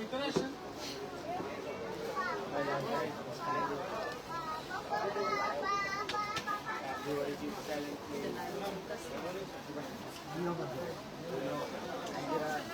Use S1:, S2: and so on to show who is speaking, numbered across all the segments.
S1: ভিতরে আসেন Thank you.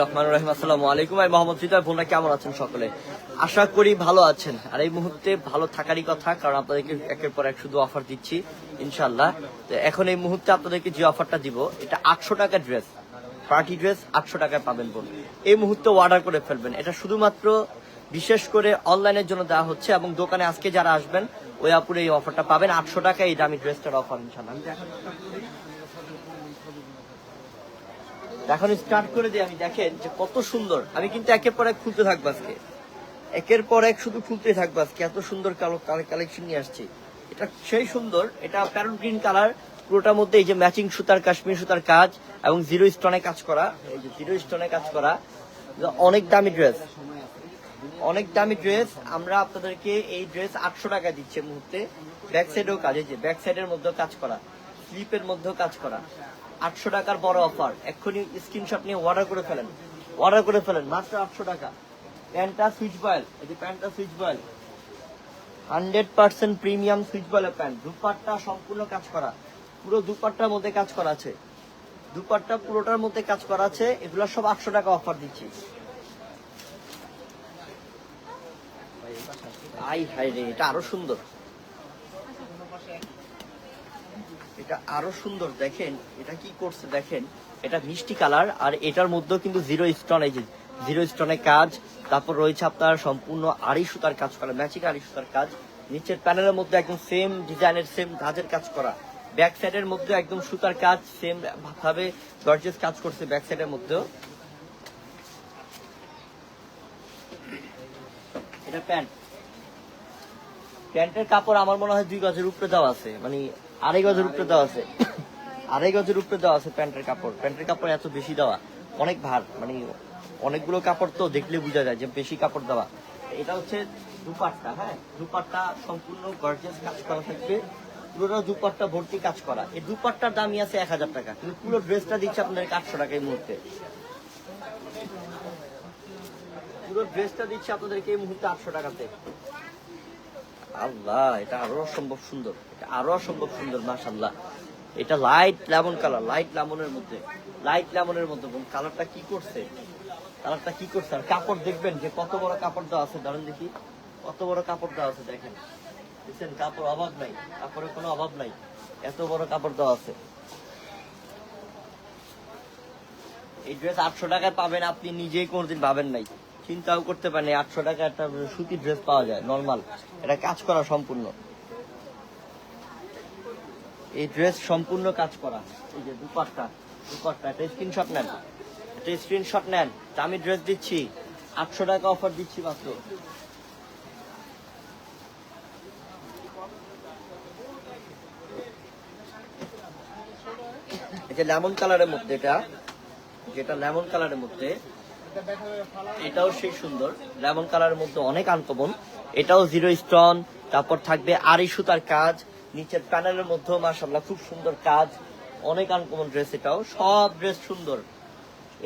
S1: Rahman আলাইকুম কেমন আছেন সকলে? আশা করি ভালো আছেন। আর এই মুহূর্তে ভালো থাকারই কথা, কারণ আপনাদেরকে একের পর এক শুধু অফার দিচ্ছি ইনশাল্লাহ এখন এই মুহূর্তে আপনাদেরকে যে অফারটা দিব, এটা আটশো টাকা ড্রেস পার্টি ড্রেস আটশো টাকায় পাবেন বোন এই মুহূর্তে অর্ডার করে ফেলবেন। এটা শুধুমাত্র বিশেষ করে অনলাইনের জন্য দেওয়া হচ্ছে এবং দোকানে আজকে যারা আসবেন, ওই আপুরে এই অফারটা পাবেন। আটশো টাকা এই দামি ড্রেসটার অফার ইনশাল্লাহ। এখন স্টার্ট করে দিই। আমি দেখেন যে কত সুন্দর। আমি কিন্তু একের পর এক খুলতে থাকব আজকে। একের পর এক শুধু খুলতে থাকব আজকে। এত সুন্দর কালো কালেকশন নিয়ে আসছি। এটা সেই সুন্দর। এটা প্যারট গ্রিন কালার পুরোটার মধ্যে এই যে ম্যাচিং সুতার, কাশ্মীর সুতার কাজ এবং জিরো স্টোনে কাজ করা, এই যে জিরো স্টোনে কাজ করা অনেক দামি ড্রেস অনেক দামি ড্রেস আমরা আপনাদেরকে এই ড্রেস আটশো টাকা দিচ্ছি মুহূর্তে। ব্যাক সাইডেও কাজ, এই যে ব্যাক সাইডের মধ্যেও কাজ করা স্লিপের মধ্যেও কাজ করা। আটশো টাকার বড় অফার এক্ষুনি স্ক্রিনশট নিয়ে অর্ডার করে ফেলেন। অর্ডার করে ফেলেন, মাত্র আটশো টাকা। প্যান্টটা সুইচ বয়েল, এই যে প্যান্টটা Swiss voile. Hundred percent premium Swiss বয়েলের pant. Dupatta সম্পূর্ণ কাজ করা। পুরো দুপাট্টার মধ্যে কাজ করা আছে। দুপাট্টা পুরোটার মধ্যে কাজ করা আছে। এগুলো সব আটশো টাকা অফার দিচ্ছি। আই হাই রে, এটা আরও সুন্দর। এটা আরও সুন্দর, দেখেন। এটা কি করছে, দেখেন। এটা মিষ্টি কালার, আর এটার মধ্যেও কিন্তু জিরো স্টোন জিরো স্টোনের কাজ। তারপর রয়েছে আপনার সম্পূর্ণ আড়ি সুতার কাজ করা ম্যাচিং আড়ি সুতার কাজ। নিচের প্যানেলের মধ্যে একদম সেম ডিজাইনের সেম ধাজের কাজ করা। ব্যাক সাইডের মধ্যে একদম সুতার কাজ সেম ভাবে গর্জেস কাজ করছে ব্যাক সাইডের মধ্যেও। এটা প্যান্ট। প্যান্টের কাপড় আমার মনে হয় দুই গজের উপরে দেওয়া আছে। মানে আড়াই গজের উপরে দেওয়া আছে। আড়াই গজের উপরে দেওয়া আছে প্যান্টের কাপড়। প্যান্টের কাপড় এত বেশি দেওয়া, অনেক ভার। মানে অনেকগুলো কাপড় তো দেখলে বোঝা যায় যে বেশি কাপড় দেওয়া। এটা হচ্ছে দুপাট্টা হ্যাঁ? দুপাট্টা সম্পূর্ণ গর্জেস কাজ করা থাকবে। পুরোটা দুপাট্টা ভর্তি কাজ করা। এই দুপাট্টার দামই আছে এক হাজার টাকা, কিন্তু পুরো ড্রেসটা দিচ্ছে আপনাদের আটশো টাকা এই মুহূর্তে। পুরো ড্রেসটা দিচ্ছে আপনাদেরকে এই মুহূর্তে আটশো আল্লাহ, এটা আরও সুন্দর আরও সুন্দর এটা লাইট লেমন কালার লাইট মধ্যে লাইট লেমনের মধ্যে কালারটা কি করছে? কালারটা কি করছে? আর কাপড় দেখবেন যে কত বড় কাপড় দেওয়া আছে, ধরেন দেখি, কত বড় কাপড় দেওয়া আছে দেখেন। কাপড় অভাব নাই কাপড়ের কোনো অভাব নাই, এত বড় কাপড় দেওয়া আছে। এই ড্রেস আটশো টাকায় পাবেন, আপনি নিজেই কোনোদিন পাবেন নাই। চিন্তাও করতে পারেন আটশো টাকা একটা সুতির ড্রেস পাওয়া যায় নর্মাল এটা কাজ করা সম্পূর্ণ। এই ড্রেস সম্পূর্ণ কাজ করা, এই যে দুপাট্টা দুপাট্টা একটা স্ক্রিনশট নেন। একটা স্ক্রিনশট নেন আমি ড্রেস দিচ্ছি, আটশো টাকা অফার দিচ্ছি মাত্র। এটা লেমন কালারের মধ্যে এটা, যেটা লেমন কালারের মধ্যে, এটাও সেই সুন্দর। লেমন কালারের মধ্যে অনেক আনকমন। এটাও জিরো স্টোন, তারপর থাকবে আড়ি সুতার কাজ, নিচের প্যানেলের মধ্যেও মাসাল্লাহ খুব সুন্দর কাজ, অনেক আনকমন ড্রেস এটাও, সব ড্রেস সুন্দর।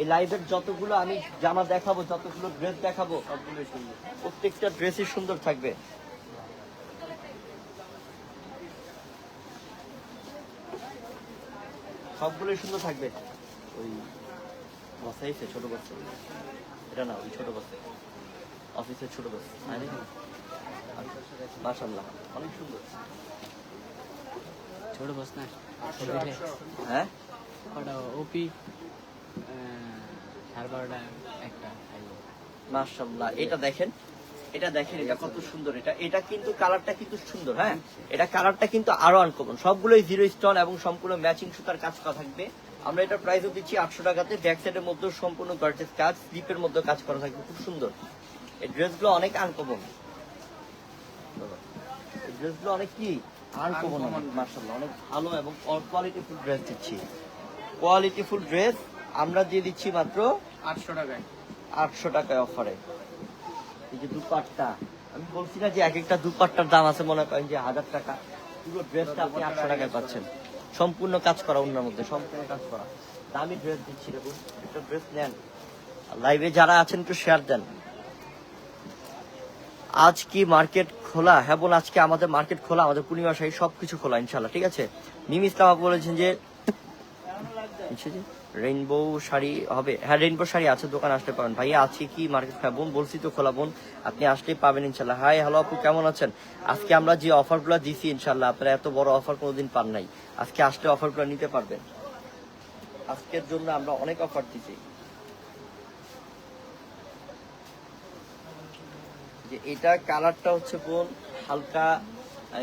S1: এই লাইভের যতগুলো আমি জামা দেখাবো, যতগুলো ড্রেস দেখাবো, সবগুলোই সুন্দর। প্রত্যেকটা ড্রেসই সুন্দর থাকবে। সবগুলোই সুন্দর থাকবে। ওই বসাইছে ছোট বাচ্চা এটা না ওই ছোট বাচ্চা অফিসের ছোট বাচ্চা মাশাল্লাহ অনেক সুন্দর।
S2: ছোট বস না
S1: হ্যাঁ?
S2: ওটা ওপি সাড়ে বারোটা একটা খাইলো
S1: মাশাল্লাহ এটা দেখেন এটা দেখেন এটা কত সুন্দর এটা এটা কিন্তু কালারটা কিন্তু সুন্দর হ্যাঁ? এটা কালারটা কিন্তু আরও আনকমন সবগুলোই জিরো স্টোন এবং সম্পূর্ণ ম্যাচিং সুতার কাজ করা থাকবে। আমরা এটা প্রাইসও দিচ্ছি আটশো টাকাতে। ব্যাক সাইডের মধ্যে সম্পূর্ণ গর্জেস কাজ স্লিপের মধ্যে কাজ করা থাকবে খুব সুন্দর। এই ড্রেসগুলো অনেক আনকমন এই ড্রেসগুলো অনেক কি? আনকমন মার্শাল্লাহ অনেক ভালো এবং কোয়ালিটি ফুল ড্রেস দিচ্ছি। কোয়ালিটি ফুল ড্রেস আমরা দিয়ে দিচ্ছি মাত্র
S2: আটশো টাকায়।
S1: আটশো টাকায় অফারে এই যে দুপাট্টা, আমি বলছি না যে এক একটা দুপাট্টার দাম আছে মনে করেন যে হাজার টাকা। পুরো ড্রেসটা আপনি আটশো টাকায় পাচ্ছেন। সম্পূর্ণ কাজ করা অন্যের মধ্যে, সম্পূর্ণ কাজ করা। দামি ড্রেস দিচ্ছি দেখুন একটা ড্রেস নেন। লাইভে যারা আছেন একটু শেয়ার দেন। আজ কি মার্কেট খোলা? হ্যাঁ বোন, আজকে আমাদের মার্কেট খোলা, আমাদের পূর্ণিমা শাহী সবকিছু খোলা ইনশাল্লাহ ঠিক আছে? মিম ইসলাম বলেছেন যে রেইনবো শাড়ি হবে। হ্যাঁ রেইনবো শাড়ি আছে, দোকান আসতে পারেন ভাইয়া আছে কি মার্কেট হ্যাঁ বোন? বলছি তো খোলা বোন, আপনি আসলেই পাবেন ইনশাল্লাহ। হাই, হ্যালো আপু, কেমন আছেন? আজকে আমরা যে অফারগুলো দিছি ইনশাল্লাহ, আপনারা এত বড় অফার কোনোদিন পান নাই। আজকে আসলে অফারগুলো নিতে পারবেন। আজকের জন্য আমরা অনেক অফার দিছি। যে এটা কালারটা হচ্ছে বোন, হালকা,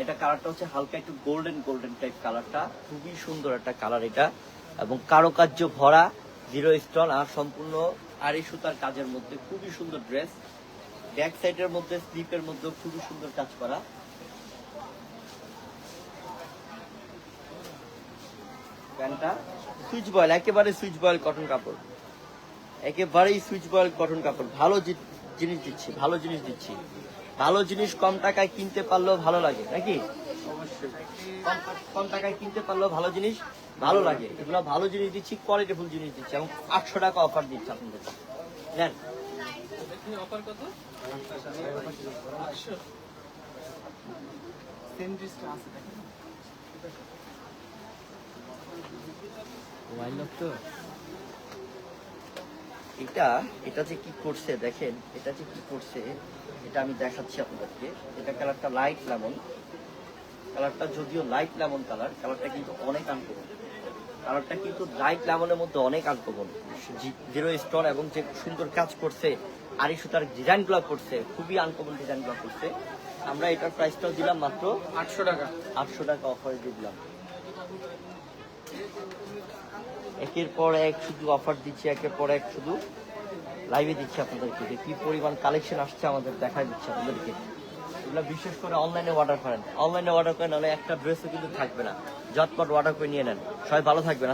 S1: এটা কালারটা হচ্ছে হালকা একটু গোল্ডেন গোল্ডেন টাইপ কালারটা। খুবই সুন্দর একটা কালার এটা। এবং কারুকার্য ভরা জিরো স্টোন আর সম্পূর্ণ আড়ি সুতার কাজের মধ্যে খুবই সুন্দর ড্রেস ব্যাক সাইডের মধ্যে স্লিপের মধ্যে খুবই সুন্দর কাজ করা। প্যান্টটা সুইচ বয়েল, একেবারে সুইচ বয়েল কটন কাপড়। একেবারেই সুইচ বয়েল কটন কাপড়। ভালো জিনিস দিচ্ছি, ভালো জিনিস দিচ্ছি। ভালো জিনিস কম টাকায় কিনতে পারলেও ভালো লাগে, নাকি? কম- কম টাকায় কিনতে পারলেও ভালো জিনিস। ভালো লাগে। এগুলো ভালো জিনিস দিচ্ছি কোয়ালিটিফুল জিনিস দিচ্ছি। এবং আটশো টাকা অফার দিচ্ছি আপনাদের। নেন
S2: অফার কত? মোবাইল লোক তো?
S1: এটা এটা যে কি করছে দেখেন? এটা যে কি করছে এটা আমি দেখাচ্ছি আপনাদেরকে। এটা কালারটা লাইট লেমন কালারটা যদিও লাইট লেমন কালার কালারটা কিন্তু অনেক আনকমন কালারটা কিন্তু লাইট লেমনের মধ্যে অনেক আনকমন জিরো স্টোন এবং যে সুন্দর কাজ করছে আরি সুতার ডিজাইনগুলো করছে খুবই আনকমন ডিজাইনগুলো করছে। আমরা এটার প্রাইসটাও দিলাম মাত্র
S2: আটশো টাকা।
S1: আটশো টাকা অফারে দিলাম। একের পর এক শুধু অফার দিচ্ছি একের পর এক শুধু লাইভে দিচ্ছি আপনাদেরকে। যে কি পরিমাণ কালেকশন আসছে আমাদের দেখা দিচ্ছে আপনাদেরকে। এগুলো বিশেষ করে অনলাইনে অর্ডার করেন। অনলাইনে অর্ডার করেন নাহলে একটা ড্রেসও কিন্তু থাকবে না। ঝটপট ওয়াটার করে নিয়ে নেন। সবাই ভালো থাকবেন।